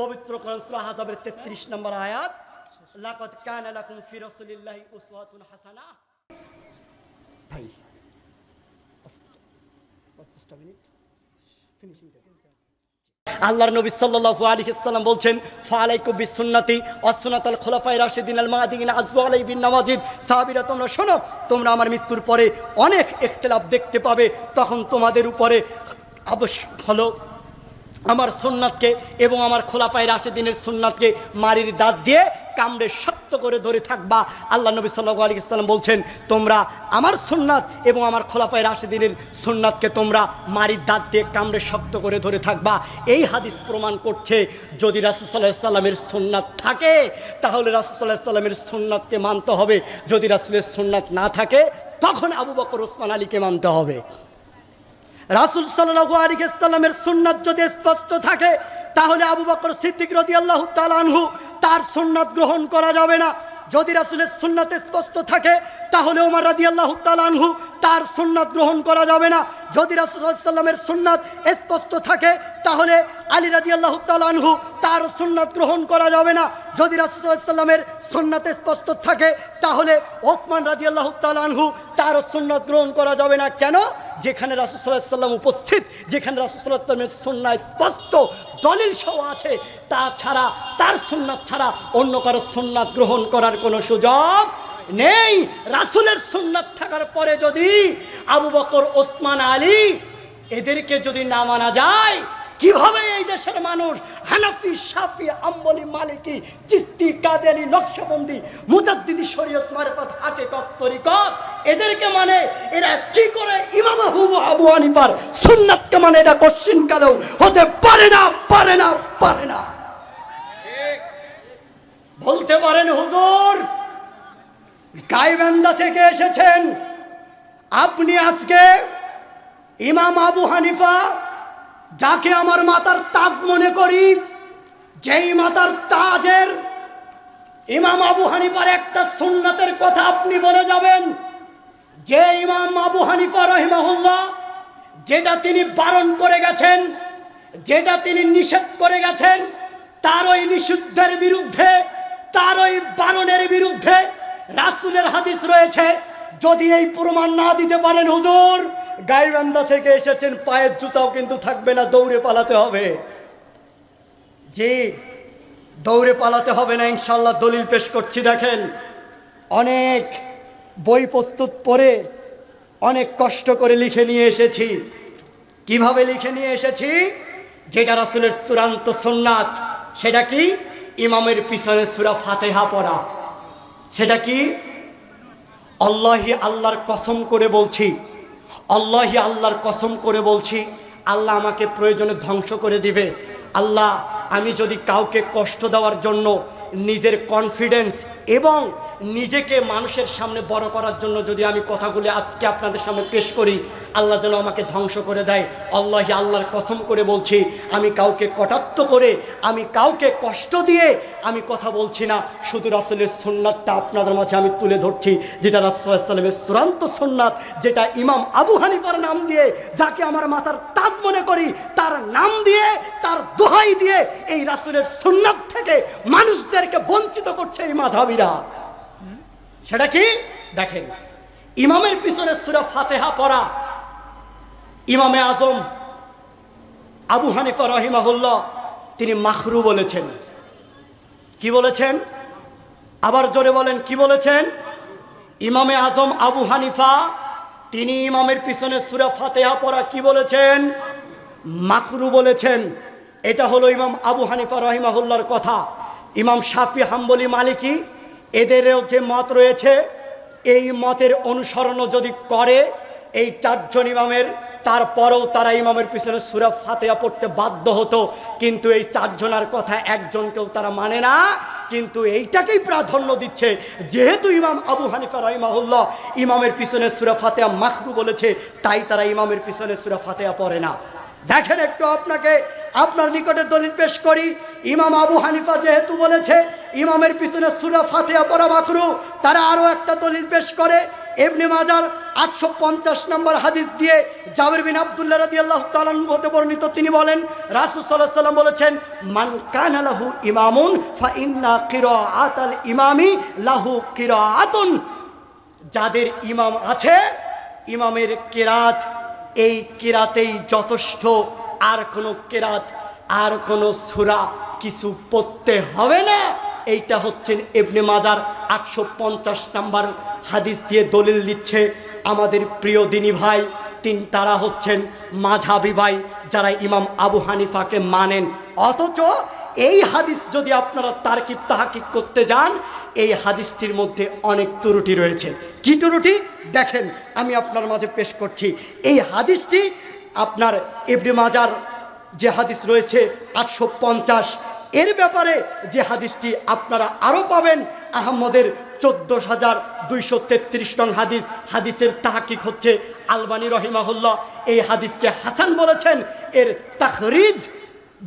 পবিত্র আহজাবের 33 নম্বর আয়াত, লাকাদ কানা উসওয়াতুন হাসানাহ ভাই 25 মিনিট ফিনিশিং আল্লাহর নবী সাল্লাল্লাহু আলাইহি ওয়াসাল্লাম বলছেন, ফালাইকুম বিসুন্নতি ওয়াসুন্নাতাল খুলাফায়ে রাশিদিন আল মাহদিন আযু আলাইহি বিন নামাজিদ। সাহাবীরা তোমরা শোনো, তোমরা আমার মৃত্যুর পরে অনেক ইখতিলাফ দেখতে পাবে, তখন তোমাদের উপরে আবশ্যক হলো আমার সুন্নাতকে এবং আমার খোলাপায় রাশেদিনের সুন্নাতকে মারির দাঁত দিয়ে কামড়ে শক্ত করে ধরে থাকবা। আল্লাহ নবী সাল্লাহ আলী ইসলাম বলছেন, তোমরা আমার সুন্নাত এবং আমার খোলাপায় রাশেদিনের সুন্নাতকে তোমরা মারির দাঁত দিয়ে কামড়ে শক্ত করে ধরে থাকবা। এই হাদিস প্রমাণ করছে, যদি রাসুসাল্লাহ সাল্লামের সুন্নাত থাকে, তাহলে রাসুসাল্লাহ সাল্লামের সুন্নাতকে মানতে হবে। যদি রাসুলের সুন্নাত না থাকে, তখন আবু বকর, ওসমান আলীকে মানতে হবে। রাসুল সাল্লাহু আলিকের সুন্নাত যদি স্পষ্ট থাকে, তাহলে আবু বকর সিদ্দিক রদি আল্লাহ তালানহু তার সুন্নাত গ্রহণ করা যাবে না। যদি রাসুলের সুন্নাত স্পষ্ট থাকে, তাহলে ওমর রাদি আল্লাহ তালানহু তার সুন্নাত গ্রহণ করা যাবে না। যদি রাসুল সাল্লামের সুন্নাত স্পষ্ট থাকে, তাহলে আলী রাদি আল্লাহ তালানহু তার সুন্নাত গ্রহণ করা যাবে না। যদি রাসুল সাল্লামের সুন্নাত স্পষ্ট থাকে, তাহলে ওসমান রাজি আল্লাহ তালানহু তার সুন্নাত গ্রহণ করা যাবে না। কেন? যেখানে রাসুসাল্লাহ সাল্লাম উপস্থিত, যেখানে রাসুসাল্লাহ সাল্লামের সন্না স্পষ্ট দলিল সহ আছে। তাছাড়া তার সুন্নাত ছাড়া অন্য কারও সুন্নাত গ্রহণ করার কোনো সুযোগ নেই। রাসুলের সুন্নাত থাকার পরে যদি আবু বকর, ওসমান আলী এদেরকে যদি না মানা যায় কীভাবে এই দেশের মানুষ হানাফি সাফি আম্বলি মালিকি, চিস্তি, কাদেরি, নকশবন্দি, মুজাদ্দিদি, শরীয়ত মারফত, হাকিকত, তরিকত, এদেরকে মানে এরা কি করে ইমাম আবু আবু হানিফার সুন্নাতকে মানে এটা কোশ্চিন কালেও হতে পারে না পারে না পারে না। বলতে পারেন হুজুর, গাইবান্ধা থেকে এসেছেন। আপনি আজকে ইমাম আবু হানিফা যাকে আমার মাতার তাজ মনে করি, যেই মাতার তাজের ইমাম আবু হানিফার একটা সুন্নাতের কথা আপনি বলে যাবেন, যে ইমাম আবু হানিফা রহিমাহুল্লাহ, যেটা তিনি বারণ করে গেছেন, যেটা তিনি নিষেধ করে গেছেন, তার ওই নিষিদ্ধের বিরুদ্ধে, তার ওই বারণের বিরুদ্ধে রাসুলের হাদিস রয়েছে। যদি এই প্রমাণ না দিতে পারেন হুজুর গাইবান্ধা থেকে এসেছেন, পায়ের জুতাও কিন্তু থাকবে না, দৌড়ে পালাতে হবে। জি, দৌড়ে পালাতে হবে না ইনশাল্লাহ দলিল পেশ করছি, দেখেন। অনেক বই প্রস্তুত পড়ে, অনেক কষ্ট করে লিখে নিয়ে এসেছি। কীভাবে লিখে নিয়ে এসেছি? যেটা রাসুলের চূড়ান্ত সোননাথ সেটা কি? ইমামের পিছনে সুরা ফাতেহা পড়া। সেটা কি? আল্লাহি আল্লাহর কসম করে বলছি আল্লাহি আল্লাহর কসম করে বলছি, আল্লাহ আমাকে প্রয়োজনে ধ্বংস করে দিবে। আল্লাহ, আমি যদি কাউকে কষ্ট দেওয়ার জন্য নিজের কনফিডেন্স এবং নিজেকে মানুষের সামনে বড় করার জন্য যদি আমি কথাগুলি আজকে আপনাদের সামনে পেশ করি, আল্লাহ যেন আমাকে ধ্বংস করে দেয়। আল্লাহ আল্লাহর কসম করে বলছি, আমি কাউকে কটাত্ত করে, আমি কাউকে কষ্ট দিয়ে আমি কথা বলছি না। শুধু রাসুলের সোননাথটা আপনাদের মাঝে আমি তুলে ধরছি, যেটা রাসুলামের চূড়ান্ত সোননাথ যেটা ইমাম আবু হানিফার নাম দিয়ে, যাকে আমার মাথার তাজ মনে করি, তার নাম দিয়ে, তার দোহাই দিয়ে এই রাসুলের সোননাথ থেকে মানুষদেরকে বঞ্চিত করছে এই মাধাবীরা সেটা কি? দেখেন, ইমামের পিছনে সুরা ফাতেহা পড়া। ইমামে আজম, আবু হানিফা রহিমাহুল্লাহ, তিনি মাখরু বলেছেন। কি বলেছেন? আবার জোরে বলেন, কি বলেছেন? ইমামে আজম, আবু হানিফা, তিনি ইমামের পিছনে সুরা ফাতেহা পড়া কি বলেছেন? মাকরু বলেছেন। এটা হলো ইমাম আবু হানিফা রহিমাহুল্লার কথা। ইমাম শাফি, হাম্বলি, মালিকি এদেরও যে মত রয়েছে, এই মতের অনুসরণ যদি করে, এই চারজন ইমামের, তারপরেও তারা ইমামের পিছনে সুরা ফাতেহা পড়তে বাধ্য হতো, কিন্তু এই চারজনার কথা একজনকেও তারা মানে না, কিন্তু এইটাকেই প্রাধান্য দিচ্ছে। যেহেতু ইমাম আবু হানিফা রহিমাহুল্লাহ ইমামের পিছনে সুরা ফাতেহা মাখরু বলেছে, তাই তারা ইমামের পিছনে সুরা ফাতেহা পড়ে না। দেখেন একটু আপনাকে, আপনার নিকটে দলিল পেশ করি। ইমাম আবু হানিফা যেহেতু বলেছে, ইমামের পিছনে সুরা ফাতেহা পড়া মাখরু তারা আরও একটা দলিল পেশ করে। এমনি মাজার আটশো পঞ্চাশ নম্বর হাদিস দিয়ে জাবির বিন আবদুল্লাহ রাদি আল্লাহ হতে বর্ণিত, তিনি বলেন, রাসুল সাল্লাহ সাল্লাম বলেছেন, মান কান লাহু ইমামুন ফা ইন্না কিরা আতাল ইমামি লাহু কির আতুন যাদের ইমাম আছে, ইমামের কেরাত এই কেরাতেই যথেষ্ট। আর কোনো কেরাত, আর কোনো সুরা কিছু পড়তে হবে না। এইটা হচ্ছেন এবনে মাজার আটশো পঞ্চাশ নাম্বার হাদিস দিয়ে দলিল দিচ্ছে আমাদের প্রিয় দিনী ভাই। তিন তারা হচ্ছেন মাঝাবি ভাই, যারা ইমাম আবু হানিফাকে মানেন। অথচ এই হাদিস যদি আপনারা তারকিব তাহাকিক করতে যান, এই হাদিসটির মধ্যে অনেক ত্রুটি রয়েছে। কি ত্রুটি? দেখেন, আমি আপনার মাঝে পেশ করছি। এই হাদিসটি আপনার ইবনে মাজার যে হাদিস রয়েছে, আটশো পঞ্চাশ, এর ব্যাপারে যে হাদিসটি আপনারা আরও পাবেন আহম্মদের চোদ্দ হাজার দুইশো তেত্রিশ নং হাদিস। হাদিসের তাহাকিক হচ্ছে আলবানী রহিমাহুল্লাহ। এই হাদিসকে হাসান বলেছেন। এর তাখরিজ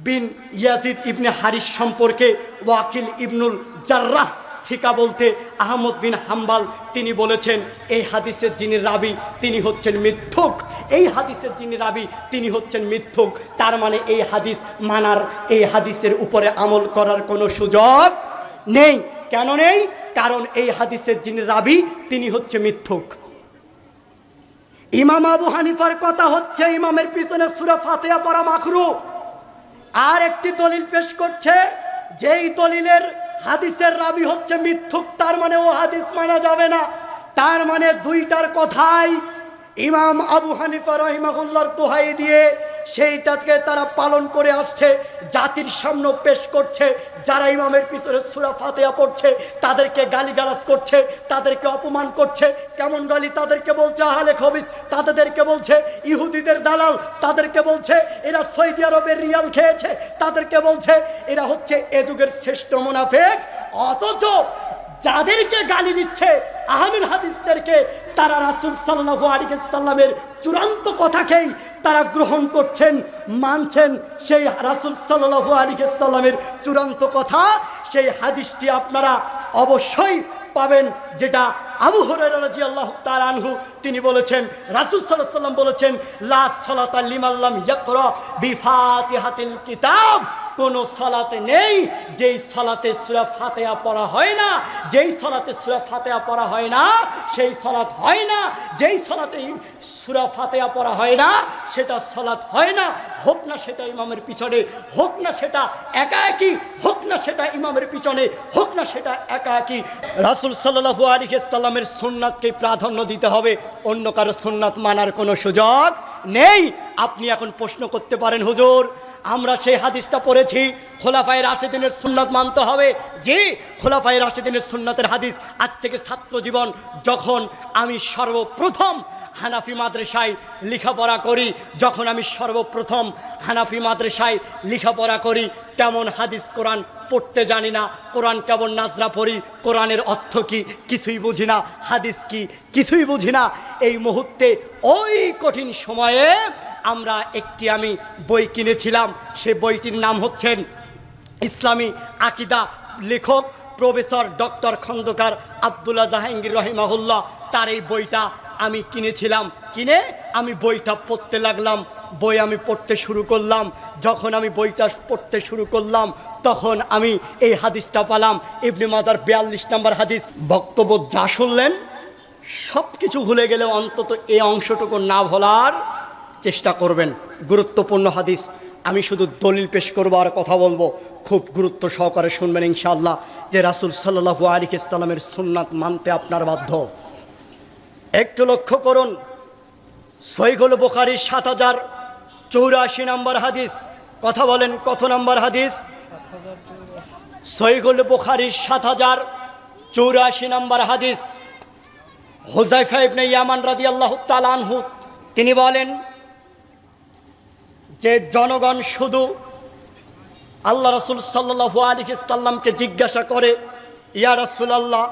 বিন ইয়াজিদ ইবনে হারিস সম্পর্কে ওয়াকিল ইবনুল জার্রাহ সিকা বলতে আহমদ বিন হাম্বাল তিনি বলেছেন, এই হাদিসের যিনি রাবি, তিনি হচ্ছেন মিথ্যুক। এই হাদিসের যিনি রাবি, তিনি হচ্ছেন মিথ্যুক। তার মানে এই হাদিস মানার, এই হাদিসের উপরে আমল করার কোনো সুযোগ নেই। কেন নেই? কারণ এই হাদিসের যিনি রাবি, তিনি হচ্ছে মিথ্যুক। ইমাম আবু হানিফার কথা হচ্ছে, ইমামের পিছনে সুরা ফাতেহা পড়া মাখরু আর একটি দলিল পেশ করছে, যেই দলিলের হাদিসের রাবি হচ্ছে মিথ্যুক, তার মানে ও হাদিস মানা যাবে না। তার মানে দুইটার কথাই ইমাম আবু হানিফা রহিমাহুল্লার তোহাই দিয়ে সেইটাকে তারা পালন করে আসছে, জাতির সামনে পেশ করছে, যারা ইমামের পিছনে সুরা ফাতেহা পড়ছে, তাদেরকে গালিগালাজ করছে, তাদেরকে অপমান করছে। কেমন গালি? তাদেরকে বলছে, আহলে খবিস। তাদেরকে বলছে, ইহুদিদের দালাল। তাদেরকে বলছে, এরা সৌদি আরবের রিয়াল খেয়েছে। তাদেরকে বলছে, এরা হচ্ছে এ যুগের শ্রেষ্ঠ মুনাফেক। অথচ যাদেরকে গালি দিচ্ছে আহমেদ হাদিসদেরকে, তারা রাসুল সাল্লাহ আলিকাল্লামের চূড়ান্ত কথাকেই তারা গ্রহণ করছেন, মানছেন। সেই রাসুল সাল্লাহ আলিকাল্লামের চূড়ান্ত কথা, সেই হাদিসটি আপনারা অবশ্যই পাবেন, যেটা আবু হরাজি আল্লাহ আনহু তিনি বলেছেন, রাসুল সাল্লাহ সাল্লাম বলেছেন, লা সালাতা লিমাল্লাম ইয়াকরা বিফাতিহাতিল কিতাব। কোনো সলাতে নেই। যেই সলাতে সুরা ফাতেহা পড়া হয় না, যেই সলাতে সুরা ফাতেহা পড়া হয় না, সেই সলাত হয় না। যেই সলাতে সুরা ফাতেহা পড়া হয় না, সেটা সলাত হয় না। হোক না সেটা ইমামের পিছনে, হোক না সেটা একা একই হোক না সেটা ইমামের পিছনে, হোক না সেটা একা একই রাসুল সাল্লাহু আলিহাল্লামের সুন্নাতকে প্রাধান্য দিতে হবে। অন্য কারও সুন্নাত মানার কোনো সুযোগ নেই। আপনি এখন প্রশ্ন করতে পারেন, হুজুর আমরা সেই হাদিসটা পড়েছি, খোলাফায় রাশেদিনের সুন্নাত মানতে হবে। যে খোলাফায় রাশেদিনের সুন্নাতের হাদিস আজ থেকে ছাত্র জীবন যখন আমি সর্বপ্রথম হানাফি মাদ্রাসায় লেখাপড়া করি, যখন আমি সর্বপ্রথম হানাফি মাদ্রাসায় লেখাপড়া করি, তেমন হাদিস কোরআন পড়তে জানি না। কোরআন কেমন নাজরা পড়ি, কোরআনের অর্থ কি, কিছুই বুঝি না, হাদিস কি, কিছুই বুঝি না। এই মুহূর্তে ওই কঠিন সময়ে আমরা একটি আমি বই কিনেছিলাম, সে বইটির নাম হচ্ছেন ইসলামী আকিদা লেখক প্রফেসর ডক্টর খন্দকার আবদুল্লাহ জাহাঙ্গীর রহিমাহুল্লাহ। তার এই বইটা আমি কিনেছিলাম। কিনে আমি বইটা পড়তে লাগলাম, বই আমি পড়তে শুরু করলাম। যখন আমি বইটা পড়তে শুরু করলাম, তখন আমি এই হাদিসটা পালাম। ইবনে মাদার বিয়াল্লিশ নম্বর হাদিস। বক্তব্য যা শুনলেন সব কিছু ভুলে গেলে অন্তত এই অংশটুকু না ভোলার চেষ্টা করবেন। গুরুত্বপূর্ণ হাদিস। আমি শুধু দলিল পেশ করব আর কথা বলব। খুব গুরুত্ব সহকারে শুনবেন ইনশাআল্লাহ যে রাসুল সাল্লাহু আলিক ইসলামের সুন্নাত মানতে আপনার বাধ্য। একটু লক্ষ্য করুন। সৈগুল বোখারির সাত হাজার চৌরাশি নম্বর হাদিস। কথা বলেন, কত নম্বর হাদিস? সৈগুল বোখারির সাত হাজার চৌরাশি নম্বর হাদিস। হোজাইফা ইবনে ইয়ামান রাদি আল্লাহ তালানহু তিনি বলেন যে জনগণ শুধু আল্লাহ রসুল সাল্লাহু আলী সাল্লামকে জিজ্ঞাসা করে, ইয়া রসুলাল্লাহ,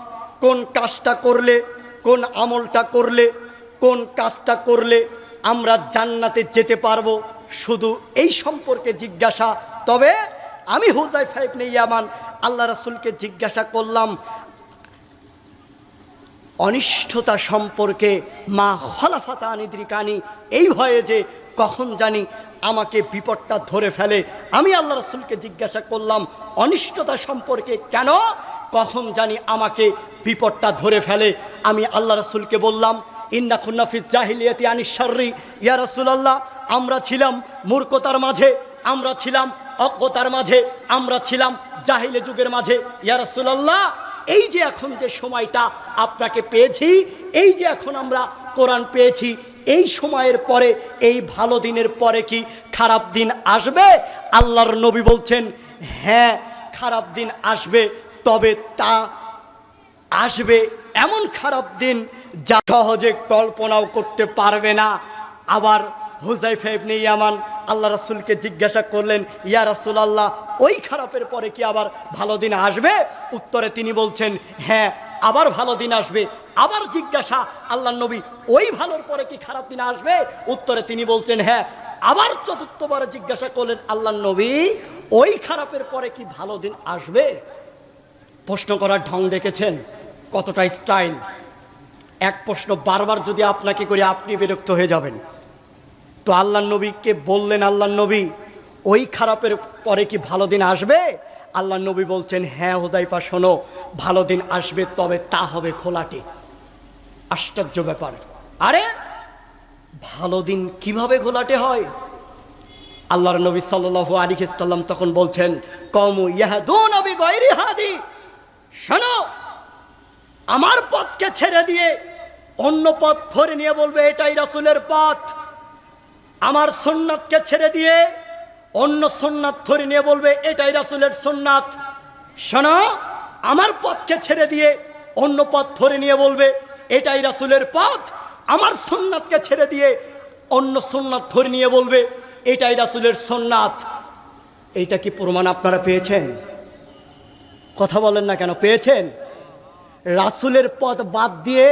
কোন কাজটা করলে, কোন আমলটা করলে, কোন কাজটা করলে আমরা জান্নাতে যেতে পারব? শুধু এই সম্পর্কে জিজ্ঞাসা। তবে আমি হুজাই ফাইভ ইয়ামান আল্লাহ রসুলকে জিজ্ঞাসা করলাম, অনিষ্ঠতা সম্পর্কে মা হলাফাতা নিদ্রিকানি এই ভয়ে যে কখন জানি আমাকে বিপদটা ধরে ফেলে। আমি আল্লাহ রসুলকে জিজ্ঞাসা করলাম, অনিষ্টতা সম্পর্কে কেন? কখন জানি আমাকে বিপদটা ধরে ফেলে। আমি আল্লাহ রসুলকে বললাম, ইন্না খুন্নাফিজ জাহিলিয়াতি আনিশ্বরী ইয়া রসুলাল্লাহ, আমরা ছিলাম মূর্খতার মাঝে, আমরা ছিলাম অজ্ঞতার মাঝে, আমরা ছিলাম জাহিলে যুগের মাঝে। ইয়া রসুলাল্লাহ, এই যে এখন যে সময়টা আপনাকে পেয়েছি, এই যে এখন আমরা কোরআন পেয়েছি এই সময়ের পরে, এই ভালো দিনের পরে কি খারাপ দিন আসবে? আল্লাহর নবী বলছেন হ্যাঁ খারাপ দিন আসবে, তবে তা আসবে এমন খারাপ দিন যা সহজে কল্পনাও করতে পারবে না। আবার হুজাইফা ইবনে ইয়ামান আল্লাহ রাসুলকে জিজ্ঞাসা করলেন, ইয়া রাসুল আল্লাহ ওই খারাপের পরে কি আবার ভালো দিন আসবে? উত্তরে তিনি বলছেন হ্যাঁ আবার ভালো দিন আসবে, আবার জিজ্ঞাসা আল্লাহ নবী, ওই ভালোর পরে কি খারাপ দিন আসবে? উত্তরে তিনি বলছেন হ্যাঁ আবার চতুর্থবার জিজ্ঞাসা করলেন আল্লাহ নবী, ওই খারাপের পরে কি ভালো দিন আসবে? প্রশ্ন করার ঢং দেখেছেন? কতটা স্টাইল এক প্রশ্ন বারবার যদি আপনাকে করে, আপনি বিরক্ত হয়ে যাবেন। তো আল্লাহ নবীকে বললেন আল্লাহ নবী, ওই খারাপের পরে কি ভালো দিন আসবে? আল্লাহ নবী বলছেন হ্যাঁ হোজাইফা শোনো, ভালো দিন আসবে, তবে তা হবে খোলাটি। আশ্চর্য ব্যাপার। আরে, ভালো দিন কীভাবে ঘোলাটে হয়? আল্লাহর নবী সাল্লাল্লাহু আলাইহি সাল্লাম তখন বলছেন কমু গায়রি হাদি। শোনো, আমার পথকে ছেড়ে দিয়ে অন্য পথ ধরে নিয়ে বলবে, এটাই রাসুলের পথ। আমার সুন্নাতকে ছেড়ে দিয়ে অন্য সুন্নাত ধরে নিয়ে বলবে, এটাই রাসুলের সুন্নাত শোনো, আমার পথকে ছেড়ে দিয়ে অন্য পথ ধরে নিয়ে বলবে, এটাই রাসুলের পথ। আমার সুন্নাতকে ছেড়ে দিয়ে অন্য সুন্নাত ধরে নিয়ে বলবে, এটাই রাসুলের সুন্নাত এইটা কি প্রমাণ আপনারা পেয়েছেন? কথা বলেন না কেন, পেয়েছেন? রাসুলের পথ বাদ দিয়ে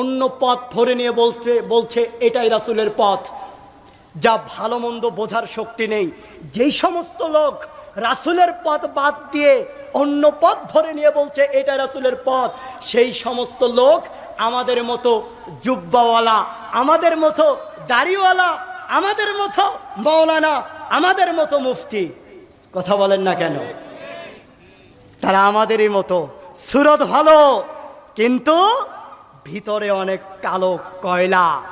অন্য পথ ধরে নিয়ে বলছে বলছে, এটাই রাসূলের পথ। যা ভালো মন্দ বোঝার শক্তি নেই। যেই সমস্ত লোক রাসূলের পথ বাদ দিয়ে অন্য পথ ধরে নিয়ে বলছে, এটা রাসূলের পথ। সেই সমস্ত লোক আমাদের মতো জুব্বাওয়ালা, আমাদের মতো দাড়িওয়ালা, আমাদের মতো মৌলানা আমাদের মতো মুফতি। কথা বলেন না কেন? তারা আমাদেরই মতো। সুরত ভালো, কিন্তু ভিতরে অনেক কালো কয়লা।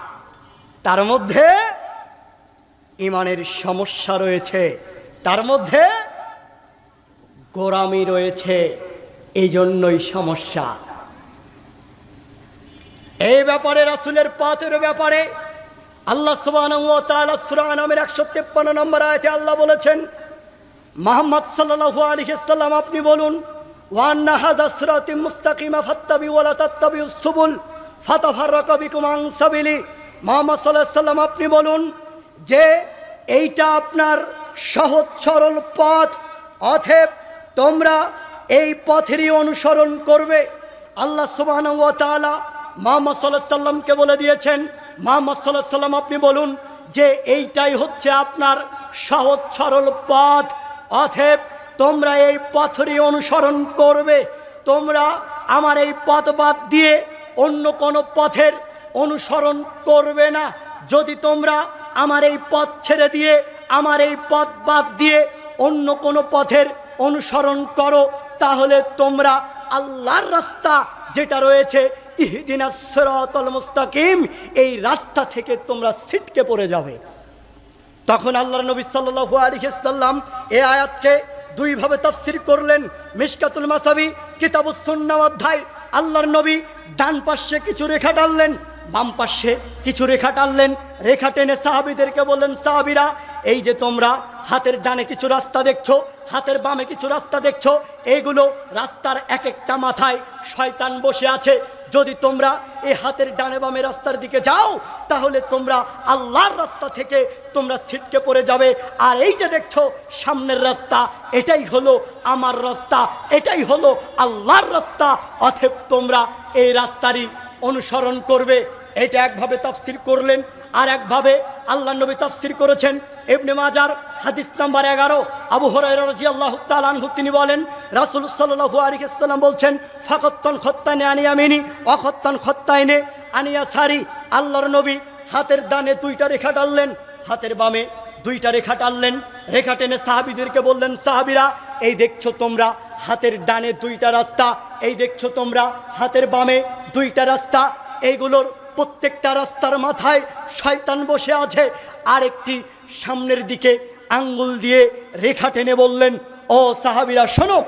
তার মধ্যে ইমানের সমস্যা রয়েছে। তার মধ্যে গোরামি রয়েছে। এই জন্যই সমস্যা। এই ব্যাপারে, রাসুলের পথের ব্যাপারে আল্লাহ সুবাহ নামের একশো তেপ্পান্ন নম্বর আয়তে আল্লাহ বলেছেন, মোহাম্মদ সাল্লাল্লাহু আলাইহি সাল্লাম, আপনি বলুন সাল্লাম, আপনি বলুন যে এইটা আপনার সহজ সরল পথ অথেব তোমরা এই পথেরই অনুসরণ করবে। আল্লাহ তাআলা মোহাম্মদ আলাইহি সাল্লামকে বলে দিয়েছেন, মোহাম্মদ আলাইহি সাল্লাম আপনি বলুন যে এইটাই হচ্ছে আপনার সহজ সরল পথ অথেব তোমরা এই পথরই অনুসরণ করবে। তোমরা আমার এই পথ বাদ দিয়ে অন্য কোনো পথের অনুসরণ করবে না। যদি তোমরা আমার এই পথ ছেড়ে দিয়ে, আমার এই পথ বাদ দিয়ে অন্য কোনো পথের অনুসরণ করো, তাহলে তোমরা আল্লাহর রাস্তা যেটা রয়েছে ইহদিনা মুস্তাকিম, এই রাস্তা থেকে তোমরা ছিটকে পড়ে যাবে। তখন আল্লাহর নবী সাল্লাল্লাহু আলাইহি সাল্লাম এই আয়াতকে দুইভাবে তাফসীর করলেন। মিশকাতুল মাসাবি, কিতাবুস সুন্নাহ অধ্যায়, আল্লাহর নবী ডান পাশে কিছু রেখা টানলেন। বাম পাশে কিছু রেখা টানলেন। রেখা টেনে সাহাবিদেরকে বললেন, সাহাবিরা, এই যে তোমরা হাতের ডানে কিছু রাস্তা দেখছ, হাতের বামে কিছু রাস্তা দেখছ এইগুলো রাস্তার এক একটা মাথায় শয়তান বসে আছে। যদি তোমরা এই হাতের ডানে বামে রাস্তার দিকে যাও, তাহলে তোমরা আল্লাহর রাস্তা থেকে তোমরা ছিটকে পড়ে যাবে। আর এই যে দেখছ, সামনের রাস্তা, এটাই হলো আমার রাস্তা, এটাই হলো আল্লাহর রাস্তা। অথব তোমরা এই রাস্তারই অনুসরণ করবে। এটা একভাবে তাফসির করলেন আর একভাবে আল্লাহ নবী তাফসির করেছেন। এমনি মাজার হাদিস নাম্বার এগারো, আবু হরাইরাজি আল্লাহ তিনি বলেন, রাসুল সাল্লাহু আলিক বলছেন, ফাকত্তন খত্তানে আনিয়া মিনি অখত্তন খত্তাইনে আনিয়া সারি আল্লাহর নবী হাতের দানে দুইটা রেখা টানলেন, হাতের বামে দুইটা রেখা টানলেন, রেখা টেনে সাহাবিদেরকে বললেন, সাহাবিরা, এই দেখছ তোমরা, হাতের ডানে দুইটা রাস্তা, এই দেখছ তোমরা, হাতের বামে দুইটা রাস্তা, এইগুলোর প্রত্যেকটা রাস্তার মাথায় শয়তান বসে আছে। আরেকটি সামনের দিকে আঙ্গুল দিয়ে রেখা টেনে বললেন, ও সাহাবিরা, শোনো,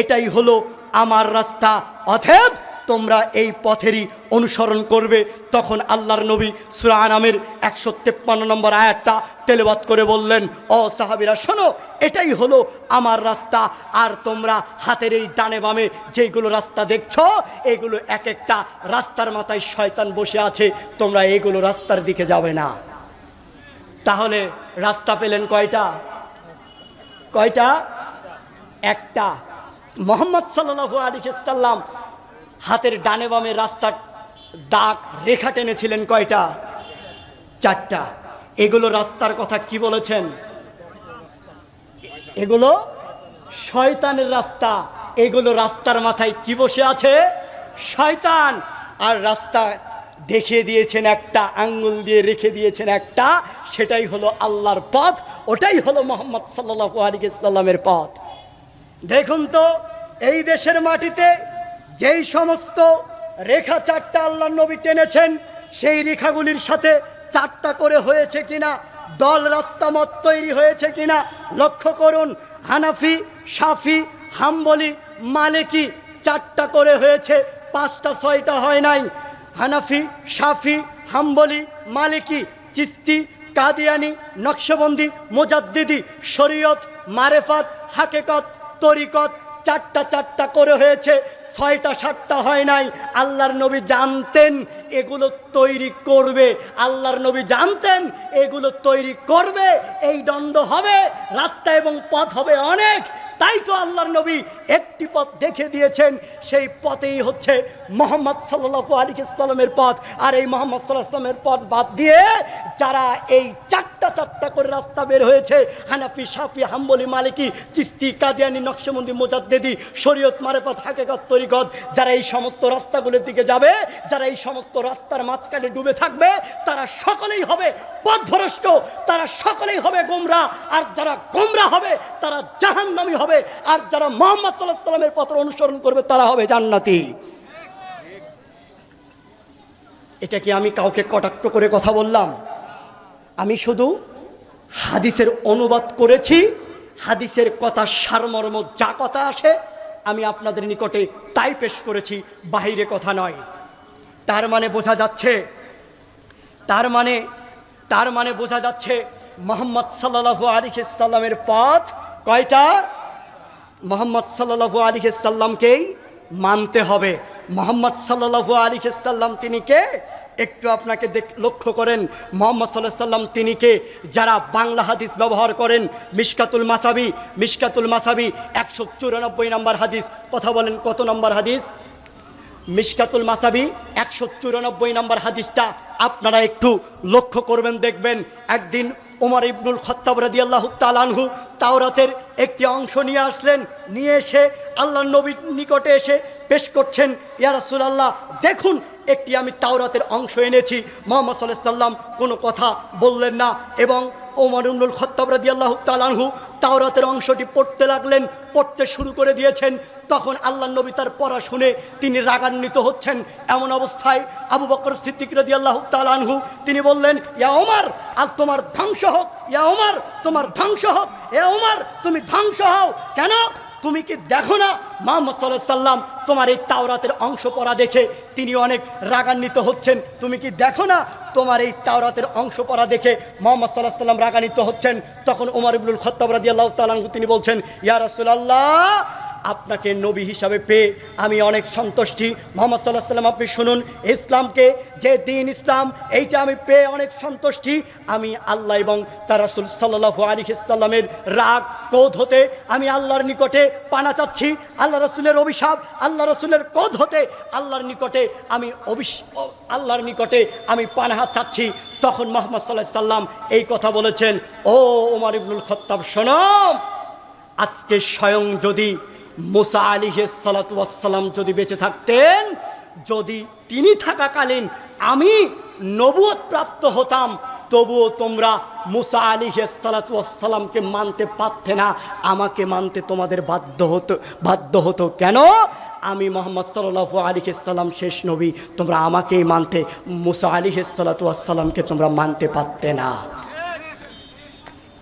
এটাই হলো আমার রাস্তা অথেব তোমরা এই পথেরই অনুসরণ করবে। তখন আল্লাহর নবী সুরা আনামের একশো তেপ্পান্ন নম্বর আয়াতটা তেলেবাত করে বললেন, ও সাহাবিরা, শোনো, এটাই হলো আমার রাস্তা। আর তোমরা হাতের এই ডানে বামে যেইগুলো রাস্তা দেখছ, এগুলো এক একটা রাস্তার মাথায় শয়তান বসে আছে। তোমরা এইগুলো রাস্তার দিকে যাবে না। তাহলে রাস্তা পেলেন কয়টা? কয়টা? একটা। মোহাম্মদ সাল্লাল্লাহু আলাইহি সাল্লাম হাতের ডানে বামে রাস্তার দাগ রেখা টেনেছিলেন কয়টা? চারটা। এগুলো রাস্তার কথা কি বলেছেন? এগুলো শয়তানের রাস্তা। এগুলো রাস্তার মাথায় কি বসে আছে? শয়তান। আর রাস্তা দেখিয়ে দিয়েছেন একটা, আঙ্গুল দিয়ে রেখে দিয়েছেন একটা, সেটাই হলো আল্লাহর পথ, ওটাই হলো মোহাম্মদ সাল্লাল্লাহু আলাইহি সাল্লামের পথ। দেখুন তো, এই দেশের মাটিতে যেই সমস্ত রেখা চারটা আল্লাহ নবী টেনেছেন, সেই রেখাগুলির সাথে চারটা করে হয়েছে কিনা, দল রাস্তা মত তৈরি হয়েছে কিনা, লক্ষ্য করুন, হানাফি, সাফি, হাম্বলি, মালিকি চারটা করে হয়েছে, পাঁচটা, ছয়টা হয় নাই। হানাফি, সাফি, হাম্বলি, মালিকি, চিস্তি, কাদিয়ানি, নকশবন্দি, মোজাদ্দিদি, শরীয়ত, মারেফাত, হাকেকত, তরিকত চারটা চারটা করে হয়েছে ছয়টা, সাতটা হয় নাই। আল্লাহর নবী জানতেন, এগুলো তৈরি করবে। আল্লাহর নবী জানতেন, এগুলো তৈরি করবে। এই দণ্ড হবে, রাস্তা এবং পথ হবে অনেক। তাই তো আল্লাহর নবী একটি পথ দেখে দিয়েছেন, সেই পথেই হচ্ছে মোহাম্মদ সাল্লাহ আলী ইসলামের পথ। আর এই মোহাম্মদ সাল্লাহ ইসলামের পথ বাদ দিয়ে যারা এই চারটা চারটা করে রাস্তা বের হয়েছে, হানাফি সাফি হাম্বলি, মালিকি, চিস্তি, কাদিয়ানি, নকশবন্দি, মোজাদ্দেদি, শরীয়ত, মারেফত, হাকেকত তরিকত যারা এই সমস্ত রাস্তাগুলোর দিকে যাবে, যারা এই সমস্ত রাস্তার মাঝখানে ডুবে থাকবে, তারা সকলেই হবে পথভ্রষ্ট তারা সকলেই হবে গোমরা, আর যারা গোমরা হবে, তারা জাহান্নামী হবে, আর যারা মোহাম্মদ সাল্লাহ সাল্লামের পথ অনুসরণ করবে, তারা হবে জান্নাতি। এটা কি আমি কাউকে কটাক্ত করে কথা বললাম? আমি শুধু হাদিসের অনুবাদ করেছি, হাদিসের কথা সারমর্ম, যা কথা আসে আমি আপনাদের নিকটে তাই পেশ করেছি, বাহিরে কথা নয়। তার মানে বোঝা যাচ্ছে, তার মানে তার মানে বোঝা যাচ্ছে মোহাম্মদ সাল্লাহু আলিহাল্লামের পথ কয়টা? মোহাম্মদ সাল্লাহু আলিহাল্লামকেই মানতে হবে। মোহাম্মদ সাল্লাহু আলিহাল্লাম তিনি কে? একটু আপনাকে লক্ষ্য করেন, মোহাম্মদ সাল্লাহ সাল্লাম তিনি কে? যারা বাংলা হাদিস ব্যবহার করেন, মিশকাতুল মাসাবি মিশকাতুল মাসাবি, একশো চুরানব্বই নম্বর হাদিস। কথা বলেন, কত নম্বর হাদিস? মিশকাতুল মাসাবি, একশো চুরানব্বই নম্বর হাদিসটা আপনারা একটু লক্ষ্য করবেন, দেখবেন। একদিন ওমর ইবনুল খত্তাব রাদি আল্লাহ তালানহু তাওরাতের একটি অংশ নিয়ে আসলেন, নিয়ে এসে আল্লাহ নবীর নিকটে এসে পেশ করছেন, ইয়া আল্লাহ দেখুন একটি আমি তাওরাতের অংশ এনেছি। মোহাম্মদ সাল্লাহ সাল্লাম কোনো কথা বললেন না এবং ওমর ইবনুল খত্তাব রাদি আল্লাহ তালানহু তাওরাতের অংশটি পড়তে লাগলেন, পড়তে শুরু করে দিয়েছেন। তখন আল্লাহ নবী তার পড়া শুনে তিনি রাগান্বিত হচ্ছেন এমন অবস্থায় আবু বকর সিদ্দিক রাদি আল্লাহ তালানহু তিনি বললেন, ইয়া ওমর আর তোমার ধ্বংস হোক, ইয়া ওমর, তোমার ধ্বংস হোক, এ ওমর, তুমি ধ্বংস হও। কেন? তুমি কি দেখো না মোহাম্মদ সাল্লাহ সাল্লাম তোমার এই তাওরাতের অংশ পড়া দেখে তিনি অনেক রাগান্বিত হচ্ছেন? তুমি কি দেখো না তোমার এই তাওরাতের অংশ পড়া দেখে মোহাম্মদ সাল্লাহ সাল্লাম রাগান্বিত হচ্ছেন? তখন ওমর ইবুল খত্তাব রাদি আল্লাহ তিনি বলছেন, ইয়া রাসূলুল্লাহ আপনাকে নবী হিসাবে পেয়ে আমি অনেক সন্তুষ্টি। মোহাম্মদ সাল্লাহ সাল্লাম আপনি শুনুন, ইসলামকে যে দিন ইসলাম, এইটা আমি পেয়ে অনেক সন্তুষ্টি। আমি আল্লাহ এবং তার রাসুল সাল্লাহ আলী সাল্লামের রাগ, ক্রোধ হতে আমি আল্লাহর নিকটে পানা চাচ্ছি। আল্লাহ রসুলের অভিশাপ, আল্লাহ রসুলের ক্রোধ হতে আল্লাহর নিকটে আমি অভিশ আল্লাহর নিকটে আমি পানাহা চাচ্ছি। তখন মোহাম্মদ সাল্লাহ সাল্লাম এই কথা বলেছেন, ও ওমর ইবনুল খত্তাব, শোনো, আজকে স্বয়ং যদি মুসা আলী সালাতাম যদি বেঁচে থাকতেন, যদি তিনি থাকাকালীন আমি নবুয়ত প্রাপ্ত হতাম, তবুও তোমরা মুসা আলী সালাতামকে মানতে পারতে না। আমাকে মানতে তোমাদের বাধ্য হতো বাধ্য হতো কেন? আমি মোহাম্মদ সাল্লাহ আলী সাল্লাম শেষ নবী, তোমরা আমাকেই মানতে, মুসা আলী সালাতামকে তোমরা মানতে পারতে না।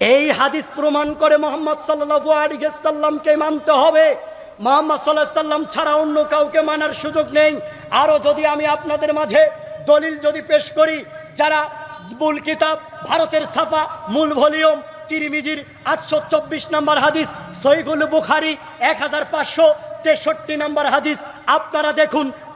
এই হাদিস প্রমাণ করে মোহাম্মদ সাল্লাহ আলিকে মানতে হবে। মোহাম্মদ সাল্লাহ সাল্লাম ছাড়া অন্য কাউকে মানার সুযোগ নেই। আরও যদি আমি আপনাদের মাঝে দলিল যদি পেশ করি, যারা মূল কিতাব, ভারতের ছাপা মূল ভলিউম, তিরিমিজির আটশো চব্বিশ নম্বর হাদিস সৈগুল বুখারি এক হাজার পাঁচশো তেষট্টি নম্বর হাদিস, আপনারা দেখুন